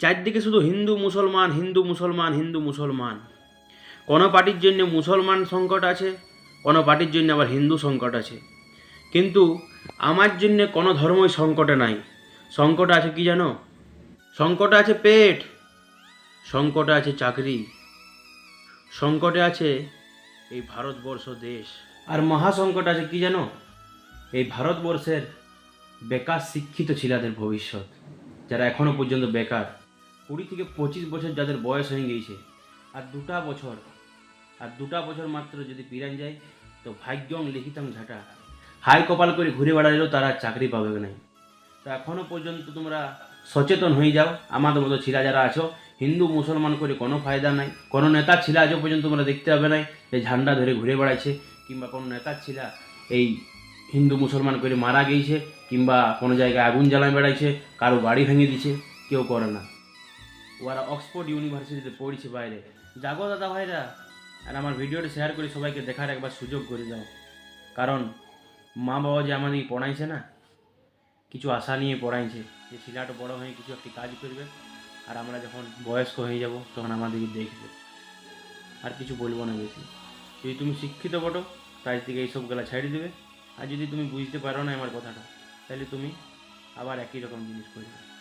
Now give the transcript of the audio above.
চারদিকে শুধু হিন্দু মুসলমান হিন্দু মুসলমান হিন্দু মুসলমান। কোনো পার্টির জন্য মুসলমান সংকট আছে, কোনো পার্টির জন্য আবার হিন্দু সংকট আছে। কিন্তু আমার জন্য কোনো ধর্মই সংকটে নাই। সংকট আছে কি জানো? সংকটে আছে পেট, সংকটে আছে চাকরি, সংকটে আছে এই ভারতবর্ষ দেশ। আর মহাসংকট আছে কি জানো? এই ভারতবর্ষের বেকার শিক্ষিত ছেলেদের ভবিষ্যৎ, যারা এখনও পর্যন্ত বেকার। কুড়ি থেকে পঁচিশ বছর যাদের বয়স হয়ে গিয়েছে, আর দুটা বছর, আর দুটা বছর মাত্র যদি পিরান যায়, তো ভাগ্যং লিখিতাম ঝাঁটা হাই কপাল করে ঘুরে বেড়ালেও তারা চাকরি পাবে নাই তো এখনও পর্যন্ত তোমরা সচেতন হয়ে যাও, আমাদের মতো ছিলা যারা আছো, হিন্দু, মুসলমান করে কোনো ফায়দা নাই। কোনো নেতা ছিলা আজও পর্যন্ত তোমরা দেখতে পাবে নাই, যে ঝান্ডা ধরে ঘুরে বেড়াচ্ছে কিংবা কোনো নেতা ছিলা এই হিন্দু, মুসলমান করে মারা গিয়েছে, কিংবা কোনো জায়গায় আগুন জ্বালায় বেড়াইছে, কারও বাড়ি ভেঙে দিছে কেউ করে না। ওরা অক্সফোর্ড ইউনিভার্সিটিতে পড়ছে বাইরে। জাগো দাদা ভাইরা, আর আমার ভিডিওটা শেয়ার করে সবাইকে দেখার একবার সুযোগ করে দাও। কারণ মা বাবা যে আমাদেরকে পড়াইছে না, কিছু আশা নিয়ে পড়াইছে। যে ছেলেটা বড় হয়ে কিছু একটি কাজ করবে, আর আমরা যখন বয়স্ক হয়ে যাব, তখন আমাদেরকে দেখবে। আর কিছু বলব না বেশি। যদি তুমি শিক্ষিত বটো, তাই থেকে এইসবগুলা ছাড়ি দেবে। আর যদি তুমি বুঝতে পারো না আমার কথাটা, তাহলে তুমি আবার একই রকম জিনিস করবে।